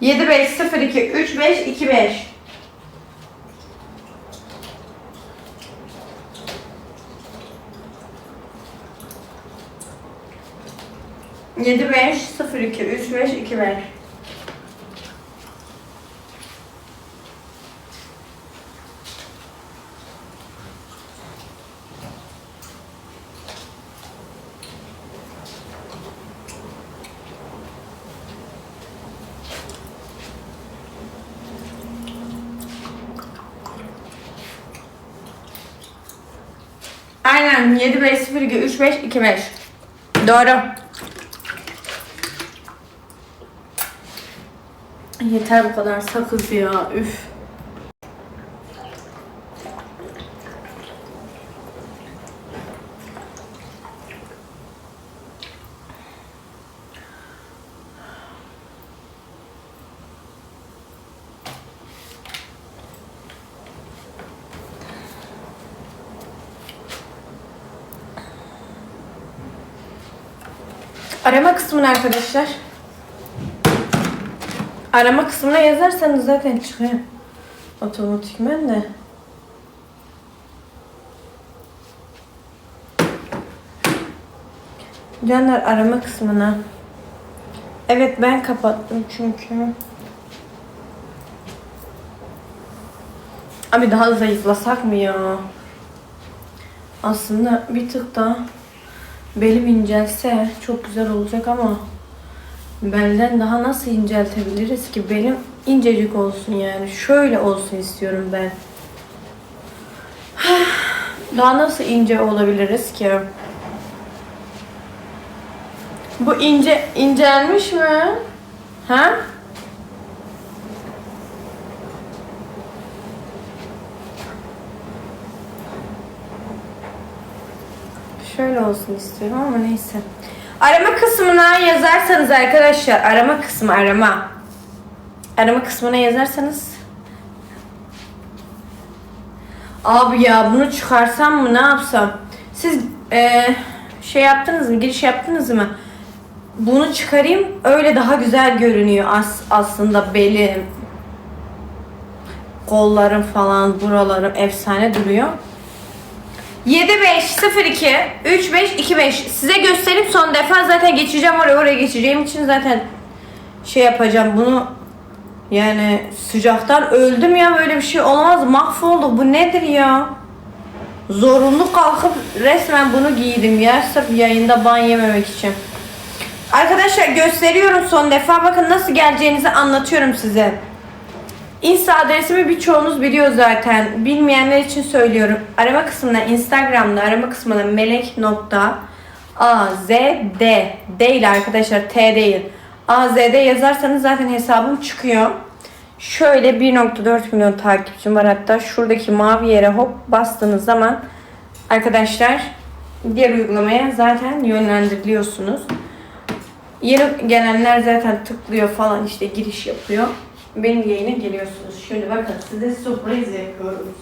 7502 3525 Yedi beş sıfır iki üç beş iki beş. Aynen 7502 3525. Doğru. Yeter bu kadar sakız ya. Üf. Arama kısmına arkadaşlar. Arama kısmına yazarsanız zaten çıkıyor. Otomatikmen de. Canlar arama kısmına. Evet ben kapattım çünkü. Abi daha zayıflasak mı ya? Aslında bir tık daha belim incelse çok güzel olacak ama belden daha nasıl inceltebiliriz ki? Belim incecik olsun yani. Şöyle olsun istiyorum ben. Daha nasıl ince olabiliriz ki? Bu ince incelmiş mi? Ha? Şöyle olsun istiyorum ama neyse. Arama kısmına yazarsanız arkadaşlar arama kısmı arama. Arama kısmına yazarsanız Abi ya bunu çıkarsam mı ne yapsam? Siz eee, şey yaptınız mı? Giriş yaptınız mı? Bunu çıkarayım. Öyle daha güzel görünüyor as aslında belim. Kollarım falan, buralarım efsane duruyor. 7502 3525 size göstereyim son defa zaten geçeceğim oraya oraya geçeceğim için zaten şey yapacağım bunu. Yani sıcaktan öldüm ya böyle bir şey olmaz mahvolduk. Bu nedir ya? Zorunlu kalkıp resmen bunu giydim ya sırf yayında ban yememek için. Arkadaşlar gösteriyorum son defa. Bakın nasıl geleceğinizi anlatıyorum size Insta adresimi birçoğunuz biliyor zaten. Bilmeyenler için söylüyorum. Arama kısmına Instagram'da arama kısmına melek nokta azd değil arkadaşlar t değil. azd yazarsanız zaten hesabım çıkıyor. Şöyle 1.4 milyon takipçim var hatta şuradaki mavi yere hop bastığınız zaman arkadaşlar diğer uygulamaya zaten yönlendiriliyorsunuz. Yeni gelenler zaten tıklıyor falan işte giriş yapıyor. Benim yayına geliyorsunuz. Şimdi bakın size sürpriz yapıyorum.